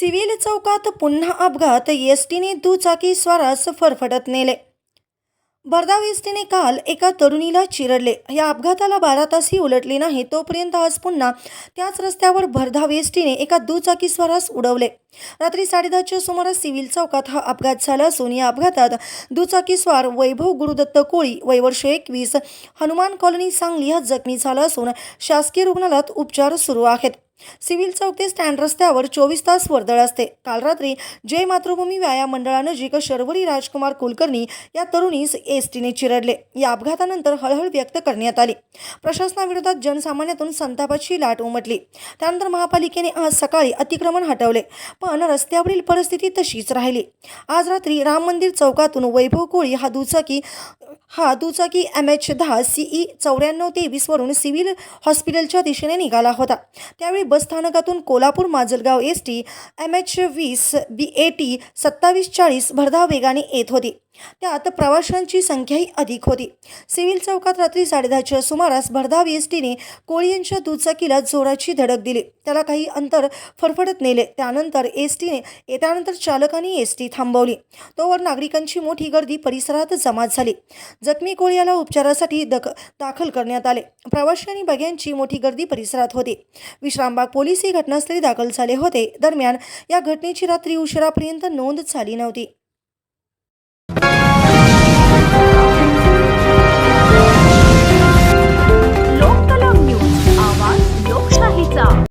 चौकात पुन्हा अपघात एस टीने दुचाकी स्वारास फरफटत नेले. भरधाव एस टीने काल एका तरुणीला चिरडले. या अपघाताला बारा तासही उलटले नाही तोपर्यंत आज पुन्हा त्याच रस्त्यावर भरधाव एस टीने एका दुचाकी स्वारास उडवले. रात्री साडेदहाच्या सुमारास सिव्हिल चौकात हा अपघात झाला असून या अपघातात दुचाकी स्वार वैभव गुरुदत्त कोळी वैवर्ष एकवीस हनुमान कॉलनी सांगली हा जखमी झाला असून शासकीय रुग्णालयात उपचार सुरू आहेत. सिव्हिल चौक ते स्टँड रस्त्यावर चोवीस तास वर्दळ असते. काल रात्री जय मातृभूमी व्यायाम मंडळानजीक शर्वरी राजकुमार कुलकर्णी या तरुणीस एस टीने चिरडले. या अपघातानंतर हळहळ व्यक्त करण्यात आली. प्रशासनाविरोधात जनसामान्यातून संतापाची लाट उमटली. त्यानंतर महापालिकेने आज सकाळी अतिक्रमण हटवले पण रस्त्यावरील परिस्थिती तशीच राहिली. आज रात्री राम मंदिर चौकातून वैभव कोळी हा दुचाकी हा दुचाकी एम एच दहा सीई चौऱ्याण्णव तेवीसवरून सिव्हिल हॉस्पिटलच्या दिशेने निघाला होता. त्यावेळी बस स्थानकातून Kolhapur Majalgaon S T M H वीस बी ए टी सत्तावीस चाळीस भरधाव वेगाने येत होती. त्यात प्रवाशांची संख्याही अधिक होती. सिव्हिल चौकात रात्री साडेदहाच्या सुमारास भरधाव एस टीने कोळी यांच्या दुचाकीला जोराची धडक दिली. त्याला काही अंतर फरफडत नेले. त्यानंतर एस टीने येत्यानंतर चालकाने एस टी थांबवली. तोवर नागरिकांची मोठी गर्दी परिसरात जमा झाली. जखमी कोळी याला उपचारासाठी दख दाखल करण्यात आले. प्रवाशी आणि बग्यांची मोठी गर्दी परिसरात होती. विश्रामबाग पोलीसही घटनास्थळी दाखल झाले होते. दरम्यान या घटनेची रात्री उशिरापर्यंत नोंद झाली नव्हती.